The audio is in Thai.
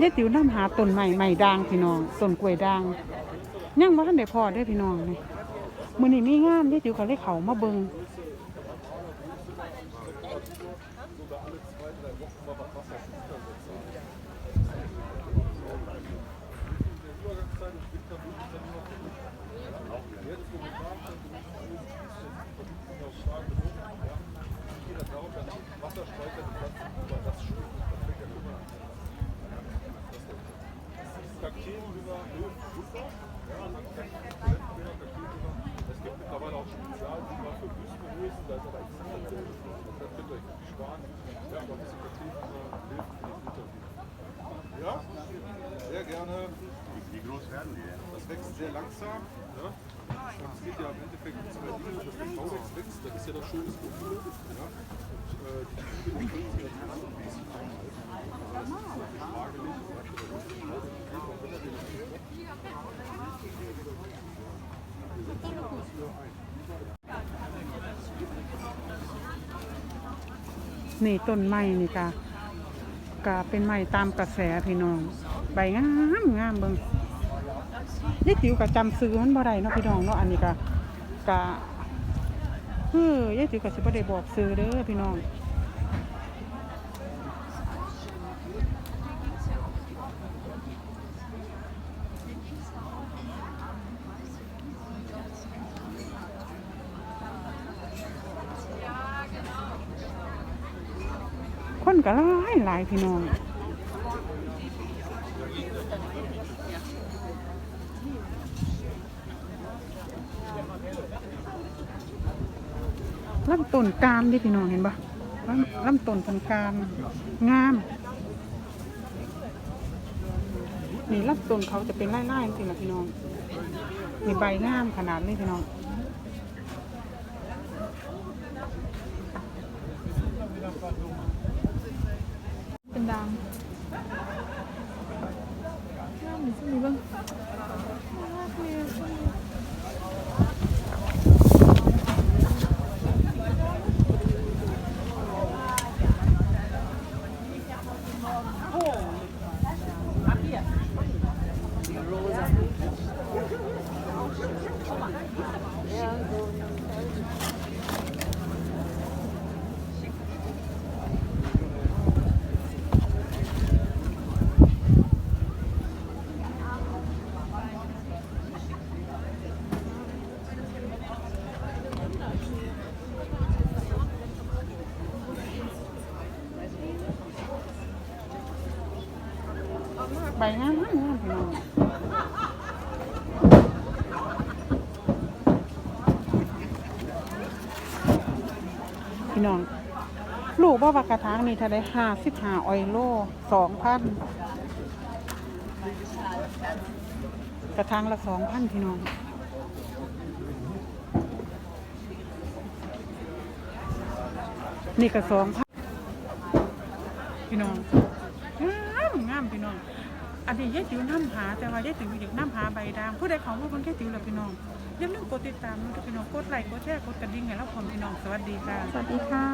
ยายติ๋วนํหาต้นใหม่ใหม่ด่างพี่น้องต้นกล้วยด่างยังบ่ทันได้พอเด้พี่น้องนี่มื้อนี้มีงานยายติ๋วก็เลยเข้ามาเบิ่ง Ja, sehr gerne. Wie groß werden die denn? Das wächst sehr langsam. Ja. Es geht ja im Endeffekt um zwei Dinge. Das der Traurex wächst, das ist ja das schöne Profil. Ja. นี่ต้นไม้นี่กะกะเป็นไม้ตามกระแสพี่น้อง ใบงามงามเบิ่งนี่ติ๋วกะจำซื้อมันบ่ได้เนาะพี่น้องเนาะอันนี้กะกะเฮ้อยายติ๋วกะสิบ่ได้บอกซื้อเด้อพี่น้อง คนก็หลายหลายพี่น้องลำต้นกามดิพี่น้องเห็นปะลำลำต้นเป็นกามงาม นี่ลำต้นเขาจะเป็นไล่ๆจริงๆนะพี่น้องมีใบงามขนาดนี้พี่น้อง เป็นดังน้ำมันจะมีบ้ ใบงามงามงามพี่น้องพี่น้อง ลูกบ่ว่ากระถางนี่เท่าได้ห้าสิบห้าออยโลสองพันกระถางละสองพันพี่น้องนี่ก็สองพันพี่น้อง งามงามพี่น้องอันนี้ยายติ๋วน้ำหาแต่ว่ายายติ๋วอยากน้ำหาใบดางผู้ใดเขาว่าคนแค่ติ๋วและพี่น้องอย่าลืมกดติดตามนะพี่น้องกดไลค์กดแชร์กดกระดิ่งให้เราพร้อมพี่น้องสวัสดีค่ะ สวัสดีค่ะ